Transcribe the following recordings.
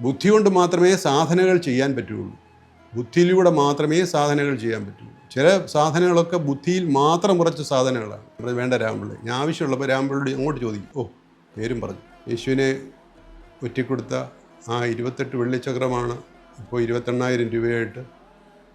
ബുദ്ധി കൊണ്ട് മാത്രമേ സാധനകൾ ചെയ്യാൻ പറ്റുകയുള്ളൂ. ബുദ്ധിയിലൂടെ മാത്രമേ സാധനകൾ ചെയ്യാൻ പറ്റുള്ളൂ ചില സാധനങ്ങളൊക്കെ ബുദ്ധിയിൽ മാത്രം കുറച്ച് സാധനങ്ങളാണ്. അത് വേണ്ട രാമ്പിള്ളി. ഞാൻ ആവശ്യമുള്ളപ്പോൾ രാമ്പിള്ളി അങ്ങോട്ട് ചോദിക്കും. ഓ പേരും പറഞ്ഞു. യേശുവിനെ ഒറ്റിക്കൊടുത്ത ആ ഇരുപത്തെട്ട് വെള്ളിച്ചക്രമാണ് ഇപ്പോൾ ഇരുപത്തെണ്ണായിരം രൂപയായിട്ട്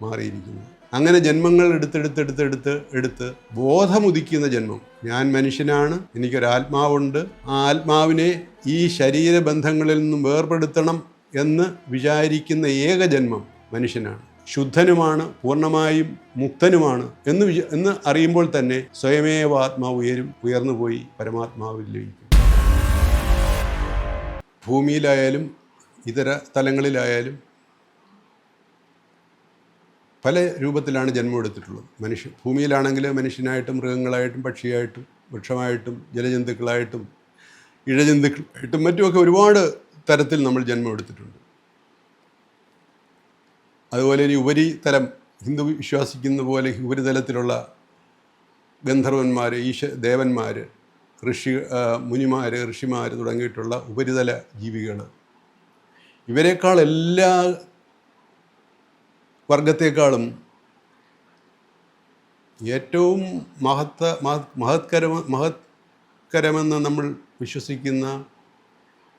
മാറിയിരിക്കുന്നത്. അങ്ങനെ ജന്മങ്ങൾ എടുത്തെടുത്തെടുത്തെടുത്ത് എടുത്ത് ബോധമുദിക്കുന്ന ജന്മം. ഞാൻ മനുഷ്യനാണ് എനിക്കൊരാത്മാവുണ്ട്. ആ ആത്മാവിനെ ഈ ശരീരബന്ധങ്ങളിൽ നിന്നും വേർപെടുത്തണം. എന്ന് വിചാരിക്കുന്ന ഏക ജന്മം മനുഷ്യനാണ്. ശുദ്ധനുമാണ് പൂർണമായും മുക്തനുമാണ് എന്ന് എന്ന് അറിയുമ്പോൾ തന്നെ സ്വയമേവ ആത്മാവ് ഉയരും ഉയർന്നു പോയി പരമാത്മാവിൽ ലയിക്കും. ഭൂമിയിലായാലും ഇതര സ്ഥലങ്ങളിലായാലും പല രൂപത്തിലാണ് ജന്മം എടുത്തിട്ടുള്ളത് മനുഷ്യൻ. ഭൂമിയിലാണെങ്കിൽ മനുഷ്യനായിട്ടും മൃഗങ്ങളായിട്ടും പക്ഷിയായിട്ടും വൃക്ഷമായിട്ടും ജലജന്തുക്കളായിട്ടും ഇഴജന്തുക്കളായിട്ടും മറ്റുമൊക്കെ ഒരുപാട് തരത്തിൽ നമ്മൾ ജന്മമെടുത്തിട്ടുണ്ട് അതുപോലെ ഇനി ഉപരിതലം ഹിന്ദു വിശ്വാസിക്കുന്ന പോലെ ഉപരിതലത്തിലുള്ള ഗന്ധർവന്മാർ ഈശ ദേവന്മാർ ഋഷി മുനിമാർ ഋഷിമാർ തുടങ്ങിയിട്ടുള്ള ഉപരിതല ജീവികൾ ഇവരെക്കാൾ എല്ലാ വർഗത്തെക്കാളും ഏറ്റവും മഹത്ത മഹത് മഹത്കരമ മഹത്കരമെന്ന് നമ്മൾ വിശ്വസിക്കുന്ന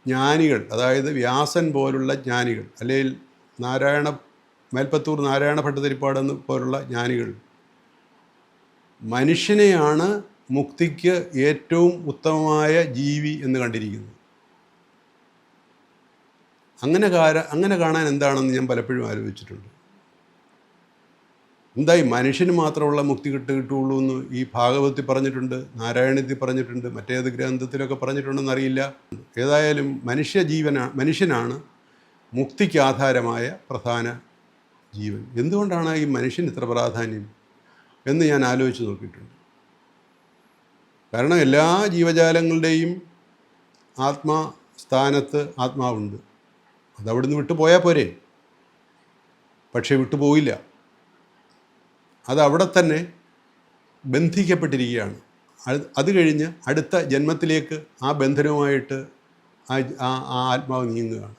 ജ്ഞാനികൾ അതായത് വ്യാസൻ പോലുള്ള ജ്ഞാനികൾ അല്ലെങ്കിൽ നാരായണ മേൽപ്പത്തൂർ നാരായണ ഭട്ടതിരിപ്പാട് ഭട്ടതിരിപ്പാടെന്ന് പോലുള്ള ജ്ഞാനികൾ. മനുഷ്യനെയാണ് മുക്തിക്ക് ഏറ്റവും ഉത്തമമായ ജീവി എന്ന് കണ്ടിരിക്കുന്നത്. അങ്ങനെ കാര അങ്ങനെ കാണാൻ എന്താണെന്ന് ഞാൻ പലപ്പോഴും ആലോചിച്ചിട്ടുണ്ട്. എന്തായി മനുഷ്യന് മാത്രമുള്ള മുക്തി കിട്ടു കിട്ടുകയുള്ളൂ എന്ന് ഈ ഭാഗവത്തിൽ പറഞ്ഞിട്ടുണ്ട് നാരായണത്തിൽ പറഞ്ഞിട്ടുണ്ട് മറ്റേത് ഗ്രന്ഥത്തിലൊക്കെ പറഞ്ഞിട്ടുണ്ടെന്ന് അറിയില്ല. ഏതായാലും മനുഷ്യ ജീവന മനുഷ്യനാണ് മുക്തിക്ക് ആധാരമായ പ്രധാന ജീവൻ. എന്തുകൊണ്ടാണ് ഈ മനുഷ്യൻ ഇത്ര പ്രാധാന്യം എന്ന് ഞാൻ ആലോചിച്ച് നോക്കിയിട്ടുണ്ട്. കാരണം എല്ലാ ജീവജാലങ്ങളുടെയും ആത്മാ സ്ഥാനത്ത് ആത്മാവുണ്ട്. അതവിടുന്ന് വിട്ടുപോയാൽ വിട്ടു പോയാൽ പോരെ? പക്ഷേ വിട്ടുപോയില്ല. അത് അവിടെ തന്നെ ബന്ധിക്കപ്പെട്ടിരിക്കുകയാണ്. അത് കഴിഞ്ഞ് അടുത്ത ജന്മത്തിലേക്ക് ആ ബന്ധനവുമായിട്ട് ആ ആ ആ ആത്മാവ് നീങ്ങുകയാണ്.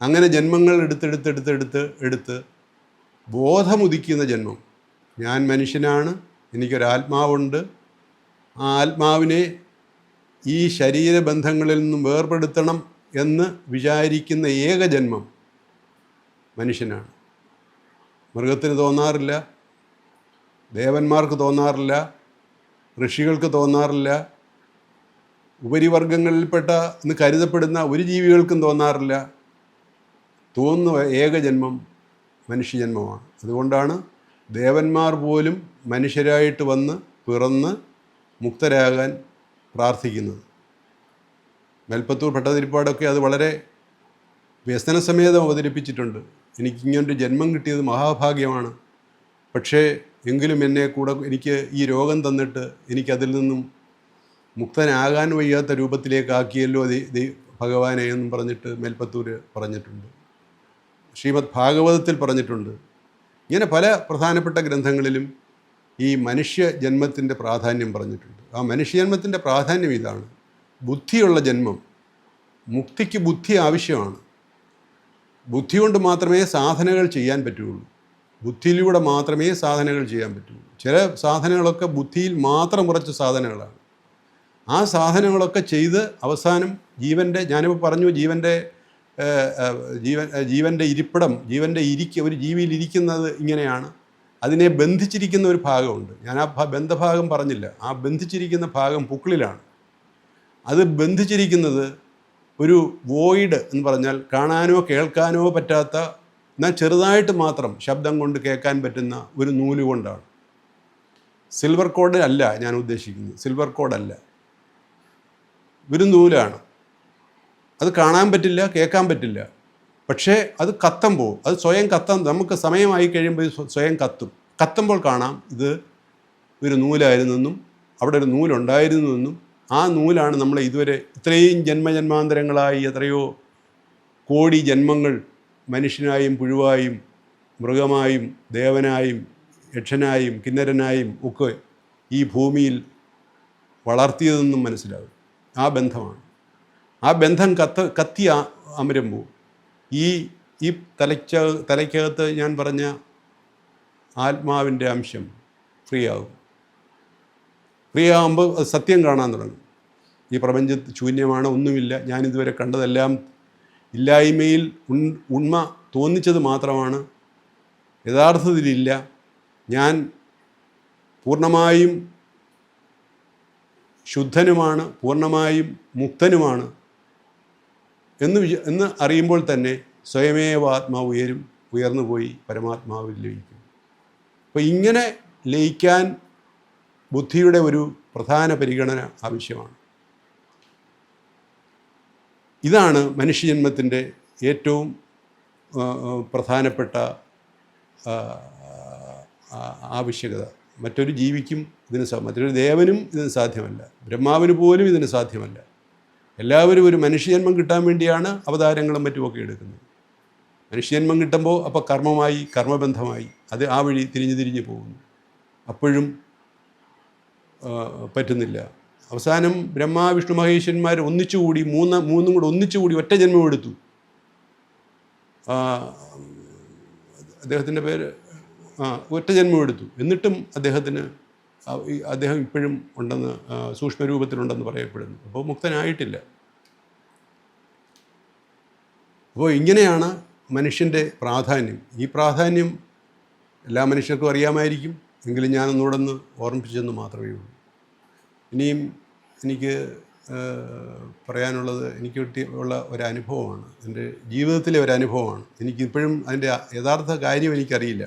അങ്ങനെ ജന്മങ്ങൾ എടുത്തെടുത്തെടുത്തെടുത്ത് എടുത്ത് ബോധമുദിക്കുന്ന ജന്മം. ഞാൻ മനുഷ്യനാണ് എനിക്കൊരാത്മാവുണ്ട്. ആ ആത്മാവിനെ ഈ ശരീരബന്ധങ്ങളിൽ നിന്നും വേർപെടുത്തണം എന്ന് വിചാരിക്കുന്ന ഏക ജന്മം മനുഷ്യനാണ്. മൃഗത്തിന് തോന്നാറില്ല ദേവന്മാർക്ക് തോന്നാറില്ല ഋഷികൾക്ക് തോന്നാറില്ല ഉപരിവർഗങ്ങളിൽപ്പെട്ട എന്ന് കരുതപ്പെടുന്ന ഒരു ജീവികൾക്കും തോന്നാറില്ല. തോന്നുന്ന ഏകജന്മം മനുഷ്യജന്മമാണ്. അതുകൊണ്ടാണ് ദേവന്മാർ പോലും മനുഷ്യരായിട്ട് വന്ന് പിറന്ന് മുക്തരാകാൻ പ്രാർത്ഥിക്കുന്നത്. മേൽപ്പത്തൂർ ഭട്ടതിരിപ്പാടൊക്കെ അത് വളരെ വ്യസനസമേതം അവതരിപ്പിച്ചിട്ടുണ്ട്. എനിക്കിങ്ങനൊരു ജന്മം കിട്ടിയത് മഹാഭാഗ്യമാണ്. പക്ഷേ എങ്കിലും എന്നെ കൂടെ എനിക്ക് ഈ രോഗം തന്നിട്ട് എനിക്കതിൽ നിന്നും മുക്തനാകാൻ വയ്യാത്ത രൂപത്തിലേക്കാക്കിയല്ലോ ഭഗവാനെ എന്നും പറഞ്ഞിട്ട് മേൽപ്പത്തൂര് പറഞ്ഞിട്ടുണ്ട്. ശ്രീമദ് ഭാഗവതത്തിൽ പറഞ്ഞിട്ടുണ്ട്. ഇങ്ങനെ പല പ്രധാനപ്പെട്ട ഗ്രന്ഥങ്ങളിലും ഈ മനുഷ്യ ജന്മത്തിന്റെ പ്രാധാന്യം പറഞ്ഞിട്ടുണ്ട്. ആ മനുഷ്യജന്മത്തിന്റെ പ്രാധാന്യം ഇതാണ്. ബുദ്ധിയുള്ള ജന്മം മുക്തിക്ക് ബുദ്ധി ആവശ്യമാണ്. ബുദ്ധി കൊണ്ട് മാത്രമേ സാധനകൾ ചെയ്യാൻ പറ്റുള്ളൂ. ബുദ്ധിയിലൂടെ മാത്രമേ സാധനകൾ ചെയ്യാൻ പറ്റുള്ളൂ ചില സാധനങ്ങളൊക്കെ ബുദ്ധിയിൽ മാത്രം കുറച്ച് സാധനങ്ങളാണ്. ആ സാധനങ്ങളൊക്കെ ചെയ്ത് അവസാനം ജീവന്റെ ഞാനിപ്പോൾ പറഞ്ഞു ജീവന്റെ ജീവൻ ജീവന്റെ ഇരിപ്പിടം ജീവന്റെ ഇരിക്ക ഒരു ജീവിയിൽ ഇരിക്കുന്നത് ഇങ്ങനെയാണ്. അതിനെ ബന്ധിച്ചിരിക്കുന്ന ഒരു ഭാഗമുണ്ട്. ഞാൻ ആ ബന്ധഭാഗം പറഞ്ഞില്ല. ആ ബന്ധിച്ചിരിക്കുന്ന ഭാഗം പുക്കിളിലാണ്. അത് ബന്ധിച്ചിരിക്കുന്നത് ഒരു വോയിഡ് എന്ന് പറഞ്ഞാൽ കാണാനോ കേൾക്കാനോ പറ്റാത്ത എന്നാൽ ചെറുതായിട്ട് മാത്രം ശബ്ദം കൊണ്ട് കേൾക്കാൻ പറ്റുന്ന ഒരു നൂൽ കൊണ്ടാണ്. സിൽവർ കോഡ് അല്ല ഞാൻ ഉദ്ദേശിക്കുന്നത്. സിൽവർ കോഡല്ല ഒരു നൂലാണ്. അത് കാണാൻ പറ്റില്ല കേൾക്കാൻ പറ്റില്ല. പക്ഷേ അത് കത്തം പോവും. അത് സ്വയം കത്താൻ നമുക്ക് സമയമായി കഴിയുമ്പോൾ സ്വയം കത്തും. കത്തുമ്പോൾ കാണാം ഇത് ഒരു നൂലായിരുന്നെന്നും അവിടെ ഒരു നൂലുണ്ടായിരുന്നുവെന്നും ആ നൂലാണ് നമ്മളെ ഇതുവരെ ഇത്രയും ജന്മജന്മാന്തരങ്ങളായി എത്രയോ കോടി ജന്മങ്ങൾ മനുഷ്യനായും പുഴുവായും മൃഗമായും ദേവനായും യക്ഷനായും കിന്നരനായും ഒക്കെ ഈ ഭൂമിയിൽ വളർത്തിയതെന്നും മനസ്സിലാവും ആ ബന്ധമാണ്. ആ ബന്ധം കത്ത് കത്തി അമരുമ്പോൾ ഈ ഈ തലയ്ക്ക തലയ്ക്കകത്ത് ഞാൻ പറഞ്ഞ ആത്മാവിന്റെ അംശം ഫ്രീ ആകും ഫ്രീ ആകുമ്പോൾ അത് സത്യം കാണാൻ തുടങ്ങും. ഈ പ്രപഞ്ചത്ത് ശൂന്യമാണ് ഒന്നുമില്ല. ഞാനിതുവരെ കണ്ടതെല്ലാം ഇല്ലായ്മയിൽ ഉണ്മ തോന്നിച്ചത് മാത്രമാണ്. യഥാർത്ഥത്തിലില്ല ഞാൻ പൂർണമായും ശുദ്ധനുമാണ് പൂർണമായും മുക്തനുമാണ് എന്ന് വിച എന്ന് അറിയുമ്പോൾ തന്നെ സ്വയമേവ ആത്മാവ് ഉയരും ഉയർന്നു പോയി പരമാത്മാവിൽ ലയിക്കും. അപ്പോൾ ഇങ്ങനെ ലയിക്കാൻ ബുദ്ധിയുടെ ഒരു പ്രധാന പരിഗണന ആവശ്യമാണ്. ഇതാണ് മനുഷ്യജന്മത്തിന്റെ ഏറ്റവും പ്രധാനപ്പെട്ട ആവശ്യകത. മറ്റൊരു ജീവിക്കും ഇതിന് മറ്റൊരു ദേവനും ഇതിന് സാധ്യമല്ല. ബ്രഹ്മാവിന് പോലും ഇതിന് സാധ്യമല്ല. എല്ലാവരും ഒരു മനുഷ്യജന്മം കിട്ടാൻ വേണ്ടിയാണ് അവതാരങ്ങളും മറ്റുമൊക്കെ എടുക്കുന്നത്. മനുഷ്യജന്മം കിട്ടുമ്പോൾ അപ്പോൾ കർമ്മമായി കർമ്മബന്ധമായി അത് ആ വഴി തിരിഞ്ഞ് തിരിഞ്ഞ് പോകുന്നു. അപ്പോഴും പറ്റുന്നില്ല. അവസാനം ബ്രഹ്മാ വിഷ്ണു മഹേശ്വരന്മാർ ഒന്നിച്ചുകൂടി മൂന്ന് മൂന്നും കൂടി ഒന്നിച്ചുകൂടി ഒറ്റ ജന്മം എടുത്തു. അദ്ദേഹത്തിന്റെ പേര് ആ ഒറ്റ ജന്മം എടുത്തു. എന്നിട്ടും അദ്ദേഹത്തിന് അദ്ദേഹം ഇപ്പോഴും ഉണ്ടെന്ന് സൂക്ഷ്മരൂപത്തിലുണ്ടെന്ന് പറയപ്പെടുന്നു. അപ്പോൾ മുക്തനായിട്ടില്ല. അപ്പോൾ ഇങ്ങനെയാണ് മനുഷ്യന്റെ പ്രാധാന്യം. ഈ പ്രാധാന്യം എല്ലാ മനുഷ്യർക്കും അറിയാമായിരിക്കും. എങ്കിലും ഞാനൊന്നുകൂടെ ഒന്ന് ഓർമ്മിപ്പിച്ചെന്ന് മാത്രമേ ഉള്ളൂ. ഇനിയും എനിക്ക് പറയാനുള്ളത് എനിക്ക് കിട്ടിയ ഉള്ള ഒരു അനുഭവമാണ് എന്റെ ജീവിതത്തിലെ ഒരു അനുഭവമാണ് എനിക്കിപ്പോഴും അതിന്റെ യഥാർത്ഥ കാര്യം എനിക്കറിയില്ല.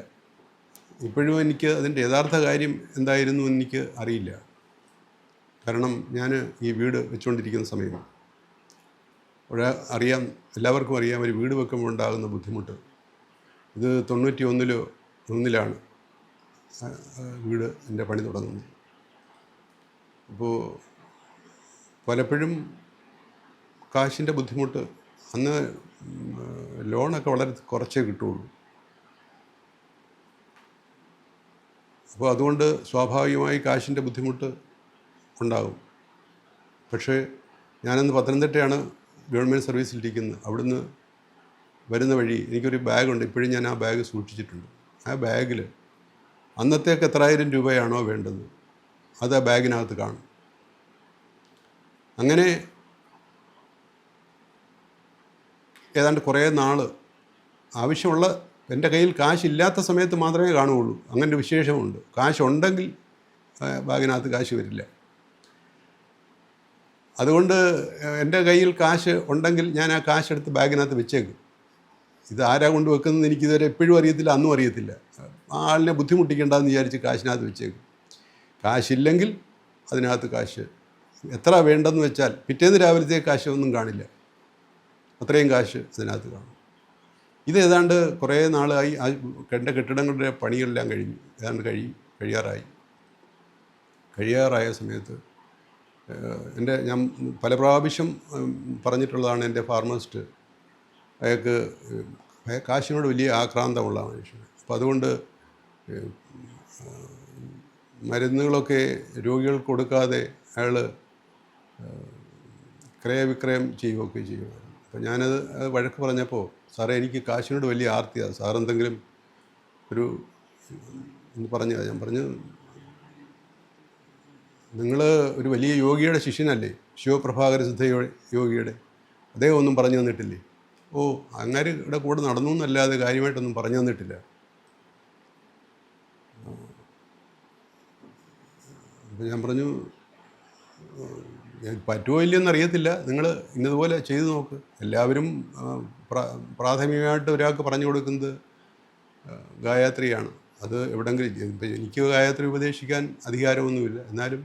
ഇപ്പോഴും എനിക്ക് അതിന്റെ യഥാർത്ഥ കാര്യം എന്തായിരുന്നു എനിക്ക് അറിയില്ല. കാരണം ഞാൻ ഈ വീട് വെച്ചുകൊണ്ടിരിക്കുന്ന സമയം അവിടെ അറിയാം എല്ലാവർക്കും അറിയാം ഒരു വീട് വെക്കുമ്പോൾ ഉണ്ടാകുന്ന ബുദ്ധിമുട്ട്. ഇത് തൊണ്ണൂറ്റി ഒന്നിലോ ഒന്നിലാണ് വീട് എന്റെ പണി തുടങ്ങുന്നത്. അപ്പോൾ പലപ്പോഴും കാശിന്റെ ബുദ്ധിമുട്ട് അന്ന് ലോണൊക്കെ വളരെ കുറച്ചേ കിട്ടുള്ളൂ അപ്പോൾ അതുകൊണ്ട് സ്വാഭാവികമായി കാശിന്റെ ബുദ്ധിമുട്ട് ഉണ്ടാകും. പക്ഷേ ഞാനന്ന് പത്തനംതിട്ടയാണ് ഗവൺമെന്റ് സർവീസിലിരിക്കുന്നത്. അവിടുന്ന് വരുന്ന വഴി എനിക്കൊരു ബാഗുണ്ട്. ഇപ്പോഴും ഞാൻ ആ ബാഗ് സൂക്ഷിച്ചിട്ടുണ്ട്. ആ ബാഗിൽ അന്നത്തേക്ക് എത്രായിരം രൂപയാണോ വേണ്ടത്? അത് ആ ബാഗിനകത്ത് കാണും. അങ്ങനെ ഏതാണ്ട് കുറേ നാൾ ആവശ്യമുള്ള എന്റെ കയ്യിൽ കാശില്ലാത്ത സമയത്ത് മാത്രമേ കാണുകയുള്ളൂ. അങ്ങനെ ഒരു വിശേഷമുണ്ട്. കാശുണ്ടെങ്കിൽ ബാഗിനകത്ത് കാശ് വരില്ല. അതുകൊണ്ട് എന്റെ കയ്യിൽ കാശ് ഉണ്ടെങ്കിൽ ഞാൻ ആ കാശ് എടുത്ത് ബാഗിനകത്ത് വെച്ചേക്കും. ഇത് ആരാ കൊണ്ട് വെക്കുന്നത് എനിക്കിതുവരെ എപ്പോഴും അറിയത്തില്ല അന്നും അറിയത്തില്ല. ആ ആളിനെ ബുദ്ധിമുട്ടിക്കേണ്ടെന്ന് വിചാരിച്ച് കാശിനകത്ത് വെച്ചേക്കും. കാശില്ലെങ്കിൽ അതിനകത്ത് കാശ് എത്ര വേണ്ടെന്ന് വെച്ചാൽ പിറ്റേന്ന് രാവിലത്തെ കാശൊന്നും കാണില്ല. അത്രയും കാശ് ഇതിനകത്ത് കാണും. ഇത് ഏതാണ്ട് കുറേ നാളായി ആ കണ്ട കെട്ടിടങ്ങളുടെ പണികളെല്ലാം കഴിഞ്ഞു. ഏതാണ്ട് കഴി കഴിയാറായി. കഴിയാറായ സമയത്ത് എന്റെ ഞാൻ പല പ്രാവശ്യം പറഞ്ഞിട്ടുള്ളതാണ് എന്റെ ഫാർമസിസ്റ്റ്. അയാൾക്ക് കാശിനോട് വലിയ ആക്രാന്തമുള്ള മനുഷ്യൻ അപ്പോൾ അതുകൊണ്ട് മരുന്നുകളൊക്കെ രോഗികൾക്ക് കൊടുക്കാതെ അയാൾ ക്രയവിക്രയം ചെയ്യുകയൊക്കെ ചെയ്യുമായിരുന്നു. അപ്പോൾ ഞാനത് വഴക്ക് പറഞ്ഞപ്പോൾ സാറേ എനിക്ക് കാശിനോട് വലിയ ആർത്തിയാണ്. സാർ എന്തെങ്കിലും ഒരു എന്ന് പറഞ്ഞു ഞാൻ പറഞ്ഞു നിങ്ങൾ ഒരു വലിയ യോഗിയുടെ ശിഷ്യനല്ലേ? ശിവപ്രഭാകര സിദ്ധ യോഗിയുടെ? അദ്ദേഹം ഒന്നും പറഞ്ഞു തന്നിട്ടില്ലേ? ഓ അങ്ങാര് കൂടെ നടന്നു എന്നല്ലാതെ കാര്യമായിട്ടൊന്നും പറഞ്ഞു തന്നിട്ടില്ല. അപ്പോൾ ഞാൻ പറഞ്ഞു "ഏഹ്, പറ്റുമോ ഇല്ലയെന്ന് അറിയത്തില്ല. നിങ്ങൾ ഇന്നതുപോലെ ചെയ്തു നോക്ക്. എല്ലാവരും പ്രാഥമികമായിട്ട് ഒരാൾക്ക് പറഞ്ഞു കൊടുക്കുന്നത് ഗായത്രിയാണ്. അത് എവിടെങ്കിലും ഇപ്പം എനിക്ക് ഗായത്രി ഉപദേശിക്കാൻ അധികാരമൊന്നുമില്ല. എന്നാലും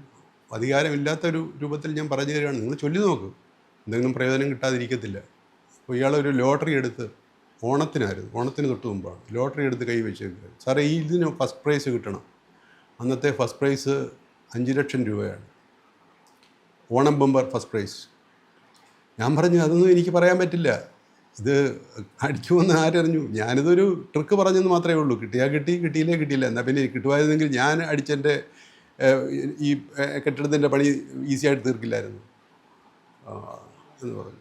അധികാരമില്ലാത്ത ഒരു രൂപത്തിൽ ഞാൻ പറഞ്ഞു തരികയാണ്. നിങ്ങൾ ചൊല്ലി നോക്ക്. എന്തെങ്കിലും പ്രയോജനം കിട്ടാതിരിക്കത്തില്ല. അപ്പോൾ ഇയാളൊരു ലോട്ടറി എടുത്ത് ഓണത്തിനായിരുന്നു. ഓണത്തിന് തൊട്ട് മുമ്പാണ്. ലോട്ടറി എടുത്ത് കൈ വെച്ചേക്കുക സാറേ ഈ ഇതിന് ഫസ്റ്റ് പ്രൈസ് കിട്ടണം. അന്നത്തെ ഫസ്റ്റ് പ്രൈസ് അഞ്ച് ലക്ഷം രൂപയാണ്. Onam bumper first prize. ഞാൻ പറഞ്ഞു അതൊന്നും എനിക്ക് പറയാൻ പറ്റില്ല. ഇത് അടിക്കുമെന്ന് ആരറിഞ്ഞു? ഞാനിതൊരു ട്രിക്ക് പറഞ്ഞെന്ന് മാത്രമേ ഉള്ളൂ. കിട്ടിയാൽ കിട്ടി കിട്ടിയില്ലേ കിട്ടിയില്ല. എന്നാൽ പിന്നെ കിട്ടുമായിരുന്നെങ്കിൽ ഞാൻ അടിച്ചെന്റെ ഈ കെട്ടിടത്തിന്റെ പണി ഈസി ആയിട്ട് തീർക്കില്ലായിരുന്നു. എന്ന് പറഞ്ഞു.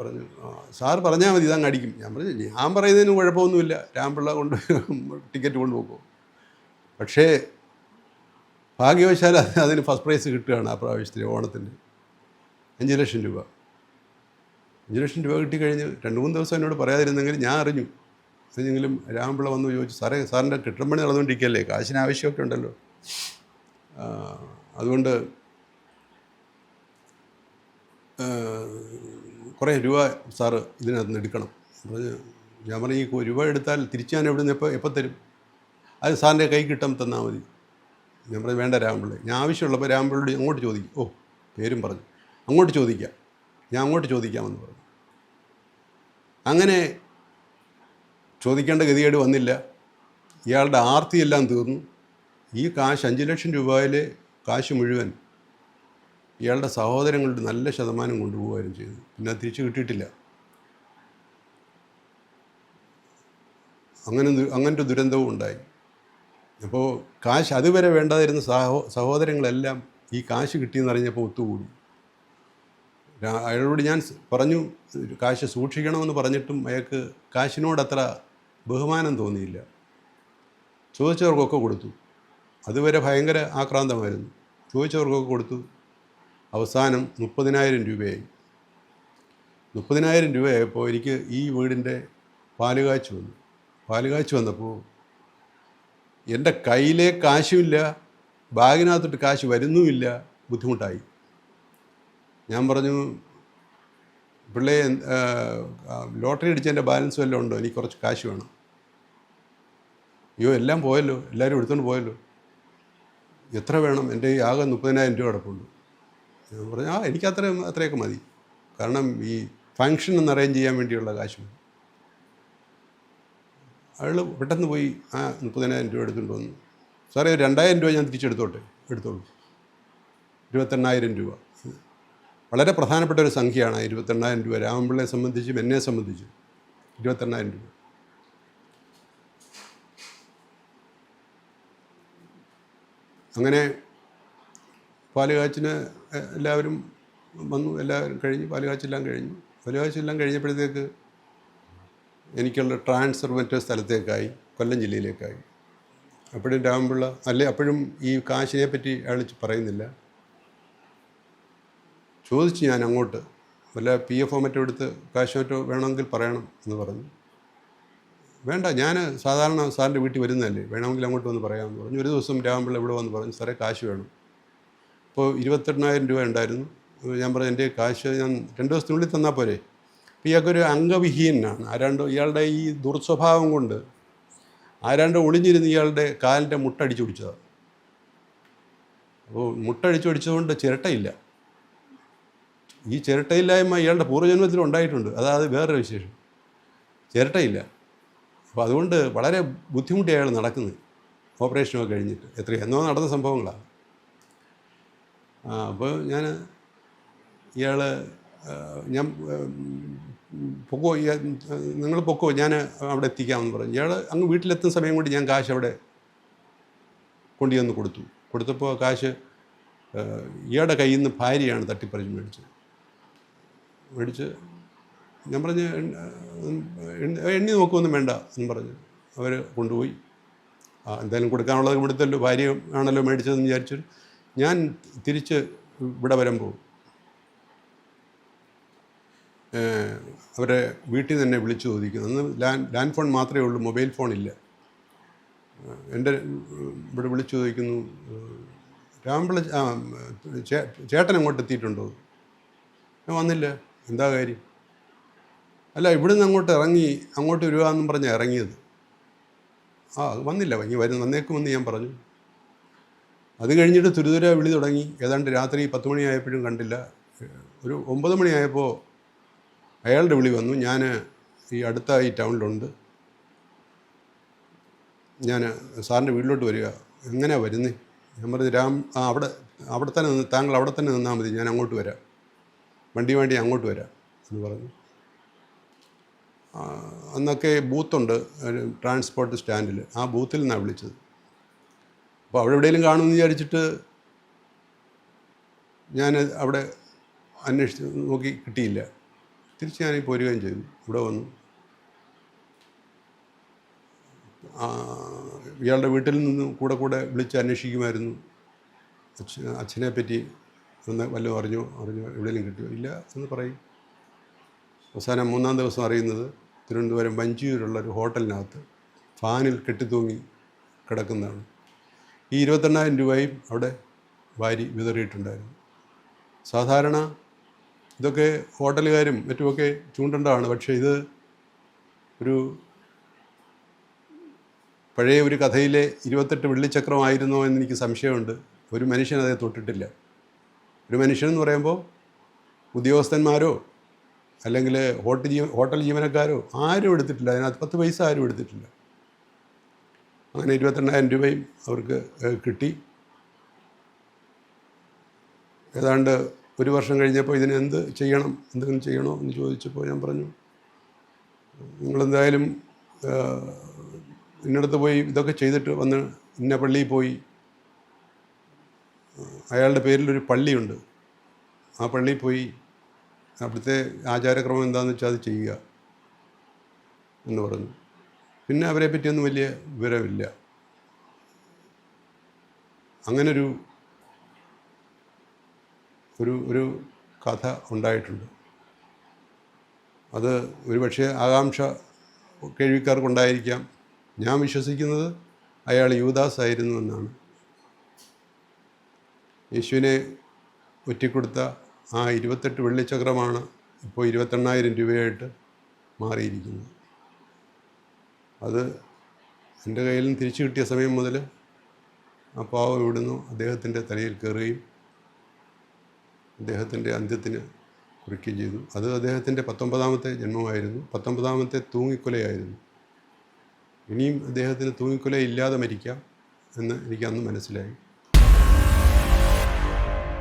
പറഞ്ഞു "ആ, സാർ പറഞ്ഞാൽ മതി ഇതങ്ങ് അടിക്കും. ഞാൻ പറഞ്ഞു ഞാൻ പറയുന്നതിന് കുഴപ്പമൊന്നുമില്ല. രാംപിള്ള കൊണ്ട് ടിക്കറ്റ് കൊണ്ടുപോകും പക്ഷേ ഭാഗ്യവശാൽ അത് അതിന് ഫസ്റ്റ് പ്രൈസ് കിട്ടുകയാണ് ആ പ്രാവശ്യത്തിന് ഓണത്തിന്. അഞ്ച് ലക്ഷം രൂപ. അഞ്ച് ലക്ഷം രൂപ കിട്ടിക്കഴിഞ്ഞ് രണ്ട് മൂന്ന് ദിവസം എന്നോട് പറയാതിരുന്നെങ്കിൽ ഞാൻ അറിഞ്ഞു. അറിഞ്ഞെങ്കിലും രാമപിള്ള വന്ന് ചോദിച്ചു സാറേ സാറിന്റെ കെട്ടിടം പണി നടന്നുകൊണ്ടിരിക്കുകയല്ലേ? കാശിന് ആവശ്യമൊക്കെ ഉണ്ടല്ലോ. അതുകൊണ്ട് കുറേ രൂപ സാറ് ഇതിനകത്ത് നിന്ന് എടുക്കണം. പറഞ്ഞ് ഞാൻ പറഞ്ഞു ഈ രൂപ എടുത്താൽ തിരിച്ചു ഞാൻ എവിടെ നിന്ന് എപ്പോൾ എപ്പോൾ തരും? അത് സാറിന്റെ കൈ കിട്ടാൻ തന്നാൽ മതി. ഞാൻ പറഞ്ഞു വേണ്ട രാമ്പിള്ളി ഞാൻ ആവശ്യമുള്ളപ്പോൾ രാമ്പിള്ളി അങ്ങോട്ട് ചോദിക്കും. ഓ പേരും പറഞ്ഞു. അങ്ങോട്ട് ചോദിക്കാം. ഞാൻ അങ്ങോട്ട് ചോദിക്കാമെന്ന് പറഞ്ഞു. അങ്ങനെ ചോദിക്കേണ്ട ഗതികേട് വന്നില്ല. ഇയാളുടെ ആർത്തിയെല്ലാം തീർന്നു. ഈ കാശ് അഞ്ച് ലക്ഷം രൂപയിലെ കാശ് മുഴുവൻ ഇയാളുടെ സഹോദരങ്ങളുടെ നല്ല ശതമാനം കൊണ്ടുപോകുകയും ചെയ്തു. പിന്നെ തിരിച്ചു കിട്ടിയിട്ടില്ല. അങ്ങനെ അങ്ങനത്തെ ദുരന്തവും ഉണ്ടായി. അപ്പോൾ കാശ് അതുവരെ വേണ്ടാതിരുന്ന സഹോ സഹോദരങ്ങളെല്ലാം ഈ കാശ് കിട്ടിയെന്ന് അറിഞ്ഞപ്പോൾ ഒത്തുകൂടി. അയാളോട് ഞാൻ പറഞ്ഞു കാശ് സൂക്ഷിക്കണമെന്ന് പറഞ്ഞിട്ടും അയാൾക്ക് കാശിനോട് അത്ര ബഹുമാനം തോന്നിയില്ല. ചോദിച്ചവർക്കൊക്കെ കൊടുത്തു. അതുവരെ ഭയങ്കര ആക്രാന്തമായിരുന്നു. ചോദിച്ചവർക്കൊക്കെ കൊടുത്തു. അവസാനം മുപ്പതിനായിരം രൂപയായി. മുപ്പതിനായിരം രൂപയായപ്പോൾ എനിക്ക് ഈ വീടിന്റെ പാലുകാച്ചു വന്നു. പാലുകാച്ചു വന്നപ്പോൾ എന്റെ കയ്യിലെ കാശുമില്ല ബാഗിനകത്തോട്ട് കാശ് വരുന്നുമില്ല ബുദ്ധിമുട്ടായി. ഞാൻ പറഞ്ഞു പിള്ളേ ലോട്ടറി അടിച്ചതിന്റെ ബാലൻസ് വല്ലതും ഉണ്ടോ? എനിക്ക് കുറച്ച് കാശ് വേണം. അയ്യോ എല്ലാം പോയല്ലോ എല്ലാവരും എടുത്തുകൊണ്ട് പോയല്ലോ. എത്ര വേണം? എന്റെ ഈ ആകെ മുപ്പതിനായിരം രൂപ കിടപ്പുണ്ട്. ഞാൻ പറഞ്ഞു ആ എനിക്ക് അത്രയും അത്രയൊക്കെ മതി. കാരണം ഈ ഫങ്ഷൻ ഒന്ന് അറേഞ്ച് ചെയ്യാൻ വേണ്ടിയുള്ള കാശ് മതി. അയാൾ പെട്ടെന്ന് പോയി ആ മുപ്പതിനായിരം രൂപ എടുത്തുകൊണ്ട് വന്നു. സാറേ രണ്ടായിരം രൂപ ഞാൻ തിരിച്ചെടുത്തോട്ടെ? എടുത്തോളൂ. ഇരുപത്തെണ്ണായിരം രൂപ. വളരെ പ്രധാനപ്പെട്ട ഒരു സംഖ്യയാണ് ഇരുപത്തെണ്ണായിരം രൂപ. രാമപിള്ളയെ സംബന്ധിച്ചും എന്നെ സംബന്ധിച്ചും ഇരുപത്തെണ്ണായിരം രൂപ. അങ്ങനെ പാലുകാച്ചിന് എല്ലാവരും വന്നു. എല്ലാവരും കഴിഞ്ഞു. പാലുകാച്ചെല്ലാം കഴിഞ്ഞു. പാലുകാച്ചെല്ലാം കഴിഞ്ഞപ്പോഴത്തേക്ക് എനിക്കുള്ള ട്രാൻസ്ഫർ മറ്റേ സ്ഥലത്തേക്കായി കൊല്ലം ജില്ലയിലേക്കായി. അപ്പോഴും രാമപിള്ള അല്ലെ അപ്പോഴും ഈ കാശിനെ പറ്റി അയാൾ പറയുന്നില്ല. ചോദിച്ചു ഞാൻ അങ്ങോട്ട് വല്ല പി എഫോ മറ്റോ എടുത്ത് കാശ് മറ്റോ വേണമെങ്കിൽ പറയണം എന്ന് പറഞ്ഞു. വേണ്ട ഞാൻ സാധാരണ സാറിന്റെ വീട്ടിൽ വരുന്നതല്ലേ വേണമെങ്കിൽ അങ്ങോട്ട് വന്ന് പറയാമെന്ന് പറഞ്ഞു. ഒരു ദിവസം രാമപിള്ള ഇവിടെ വന്ന് പറഞ്ഞു സാറേ കാശ് വേണം. അപ്പോൾ ഇരുപത്തെണ്ണായിരം രൂപ ഉണ്ടായിരുന്നു. ഞാൻ പറഞ്ഞു എന്റെ കാശ് ഞാൻ രണ്ട് ദിവസത്തിനുള്ളിൽ തന്നാൽ പോരെ? ഇയാൾക്കൊരു അംഗവിഹീനാണ് ആരാണ്ട് ഇയാളുടെ ഈ ദുർസ്വഭാവം കൊണ്ട് ആരാണ്ട് ഒളിഞ്ഞിരുന്ന് ഇയാളുടെ കാലിന്റെ മുട്ടടിച്ചു പിടിച്ചതാണ്. അപ്പോൾ മുട്ടടിച്ചു പിടിച്ചതുകൊണ്ട് ചിരട്ടയില്ല. ഈ ചിരട്ടയില്ലായ്മ ഇയാളുടെ പൂർവജന്മത്തിൽ ഉണ്ടായിട്ടുണ്ട്. അതായത് വേറൊരു വിശേഷം. ചിരട്ടയില്ല. അപ്പോൾ അതുകൊണ്ട് വളരെ ബുദ്ധിമുട്ടി അയാൾ നടക്കുന്നത്. ഓപ്പറേഷനൊക്കെ കഴിഞ്ഞിട്ട്. എത്ര എന്നോ നടന്ന സംഭവങ്ങളാണ്. അപ്പോൾ ഞാൻ ഇയാൾ ഞാൻ പൊക്കോ നിങ്ങൾ പൊക്കോ ഞാൻ അവിടെ എത്തിക്കാമെന്ന് പറഞ്ഞു. ഇയാൾ അങ്ങ് വീട്ടിലെത്തുന്ന സമയം കൊണ്ട് ഞാൻ കാശ് അവിടെ കൊണ്ടുചെന്ന് കൊടുത്തു. കൊടുത്തപ്പോൾ കാശ് ഇയാളുടെ കയ്യിൽ നിന്ന് ഭാര്യയാണ് തട്ടിപ്പറിച്ച് മേടിച്ചത്. മേടിച്ച് ഞാൻ പറഞ്ഞ് എണ്ണ- നോക്കുമൊന്നും വേണ്ട എന്ന് പറഞ്ഞ് അവർ കൊണ്ടുപോയി. ആ എന്തായാലും കൊടുക്കാനുള്ളത് കൊടുത്തല്ലോ ഭാര്യ ആണല്ലോ മേടിച്ചതെന്ന് വിചാരിച്ചു ഞാൻ തിരിച്ച് ഇവിടെ വരുമ്പോൾ അവരെ വീട്ടിൽ തന്നെ വിളിച്ചു ചോദിക്കുന്നു. അന്ന് ലാൻഡ് ലാൻഡ് ഫോൺ മാത്രമേ ഉള്ളൂ മൊബൈൽ ഫോണില്ല എന്റെ ഇവിടെ വിളിച്ചു ചോദിക്കുന്നു ചേ- ചേട്ടൻ അങ്ങോട്ട് എത്തിയിട്ടുണ്ടോ? ഞാൻ വന്നില്ല. എന്താ കാര്യം? അല്ല ഇവിടുന്ന് അങ്ങോട്ട് ഇറങ്ങി അങ്ങോട്ട് വരിക എന്നും പറഞ്ഞ് ഇറങ്ങിയത്. ആ അത് വന്നില്ല. ഇനി വരും വന്നേക്കുമെന്ന് ഞാൻ പറഞ്ഞു. അത് കഴിഞ്ഞിട്ട് തുരുതുര വിളി തുടങ്ങി. ഏതാണ്ട് രാത്രി പത്ത് മണിയായപ്പോഴും കണ്ടില്ല. ഒരു ഒമ്പത് മണിയായപ്പോൾ അയാളുടെ വിളി വന്നു. ഞാൻ ഈ അടുത്ത ഈ ടൗണിലുണ്ട്. ഞാൻ സാറിന്റെ വീട്ടിലോട്ട് വരിക. എങ്ങനെയാണ് വരുന്നത് ഞാൻ പറഞ്ഞു രാം ആ അവിടെ അവിടെ തന്നെ നിന്ന് താങ്കൾ അവിടെ തന്നെ നിന്നാൽ മതി. ഞാൻ അങ്ങോട്ട് വരാം. വണ്ടി വേണ്ടി അങ്ങോട്ട് വരാം എന്ന് പറഞ്ഞു. അന്നൊക്കെ ബൂത്തുണ്ട് ട്രാൻസ്പോർട്ട് സ്റ്റാൻഡിൽ ആ ബൂത്തിൽ നിന്നാണ് വിളിച്ചത്. അപ്പോൾ അവിടെ എവിടെയെങ്കിലും കാണുമെന്ന് വിചാരിച്ചിട്ട് ഞാൻ അവിടെ അന്വേഷിച്ച് നോക്കി കിട്ടിയില്ല. തിരിച്ച് ഞാൻ പോരുകയും ചെയ്തു. ഇവിടെ വന്നു. ഇയാളുടെ വീട്ടിൽ നിന്ന് കൂടെ കൂടെ വിളിച്ച് അന്വേഷിക്കുമായിരുന്നു. അച്ഛ അച്ഛനെ പറ്റി ഒന്ന് വല്ലതും അറിഞ്ഞോ അറിഞ്ഞോ എവിടെയെങ്കിലും കിട്ടിയോ ഇല്ല എന്ന് പറയും. അവസാനം മൂന്നാം ദിവസം അറിയുന്നത് തിരുവനന്തപുരം വഞ്ചിയൂരുള്ള ഒരു ഹോട്ടലിനകത്ത് ഫാനിൽ കെട്ടിത്തൂങ്ങി കിടക്കുന്നതാണ്. ഈ ഇരുപത്തെണ്ണായിരം രൂപയും അവിടെ വാരി വിതറിയിട്ടുണ്ടായിരുന്നു. സാധാരണ ഇതൊക്കെ ഹോട്ടലുകാരും മറ്റുമൊക്കെ ചൂണ്ടേണ്ടതാണ്. പക്ഷേ ഇത് ഒരു പഴയ ഒരു കഥയിലെ ഇരുപത്തെട്ട് വെള്ളിച്ചക്രമായിരുന്നോ എന്ന് എനിക്ക് സംശയമുണ്ട്. ഒരു മനുഷ്യൻ അതേ തൊട്ടിട്ടില്ല. ഒരു മനുഷ്യൻ എന്ന് പറയുമ്പോൾ ഉദ്യോഗസ്ഥന്മാരോ അല്ലെങ്കിൽ ഹോട്ടൽ ജീവ ഹോട്ടൽ ജീവനക്കാരോ ആരും എടുത്തിട്ടില്ല. അതിനകത്ത് പത്ത് പൈസ ആരും എടുത്തിട്ടില്ല. അങ്ങനെ ഇരുപത്തെണ്ണായിരം രൂപയും അവർക്ക് കിട്ടി. ഏതാണ്ട് ഒരു വർഷം കഴിഞ്ഞപ്പോൾ ഇതിന് എന്ത് ചെയ്യണം എന്തെങ്കിലും ചെയ്യണോ എന്ന് ചോദിച്ചപ്പോൾ ഞാൻ പറഞ്ഞു നിങ്ങളെന്തായാലും ഇന്നടത്ത് പോയി ഇതൊക്കെ ചെയ്തിട്ട് വന്ന് ഇന്ന പള്ളിയിൽ പോയി അയാളുടെ പേരിലൊരു പള്ളിയുണ്ട്. ആ പള്ളിയിൽ പോയി അവിടുത്തെ ആചാരക്രമം എന്താണെന്ന് വെച്ചാൽ അത് ചെയ്യുക എന്ന് പറഞ്ഞു. പിന്നെ അവരെ പറ്റിയൊന്നും വലിയ വിവരമില്ല. അങ്ങനൊരു ഒരു ഒരു കഥ ഉണ്ടായിട്ടുണ്ട്. അത് ഒരുപക്ഷെ ആകാംക്ഷ കേൾവിക്കാർക്കുണ്ടായിരിക്കാം. ഞാൻ വിശ്വസിക്കുന്നത് അയാൾ യൂദാസ് ആയിരുന്നു എന്നാണ്. യേശുവിനെ ഒറ്റിക്കൊടുത്ത ആ ഇരുപത്തെട്ട് വെള്ളിച്ചക്രമാണ് ഇപ്പോൾ ഇരുപത്തെണ്ണായിരം രൂപയായിട്ട് മാറിയിരിക്കുന്നത്. അത് എന്റെ കയ്യിൽ നിന്ന് തിരിച്ചു കിട്ടിയ സമയം മുതൽ ആ പാവം ഇവിടുന്ന് അദ്ദേഹത്തിന്റെ തലയിൽ കയറുകയും അദ്ദേഹത്തിന്റെ അന്ത്യത്തിന് കുറിക്കുകയും ചെയ്തു. അത് അദ്ദേഹത്തിന്റെ പത്തൊമ്പതാമത്തെ ജന്മമായിരുന്നു. പത്തൊമ്പതാമത്തെ തൂങ്ങിക്കൊലയായിരുന്നു. ഇനിയും അദ്ദേഹത്തിന് തൂങ്ങിക്കൊല ഇല്ലാതെ മരിക്കാം എന്ന് എനിക്ക് അന്ന് മനസ്സിലായി.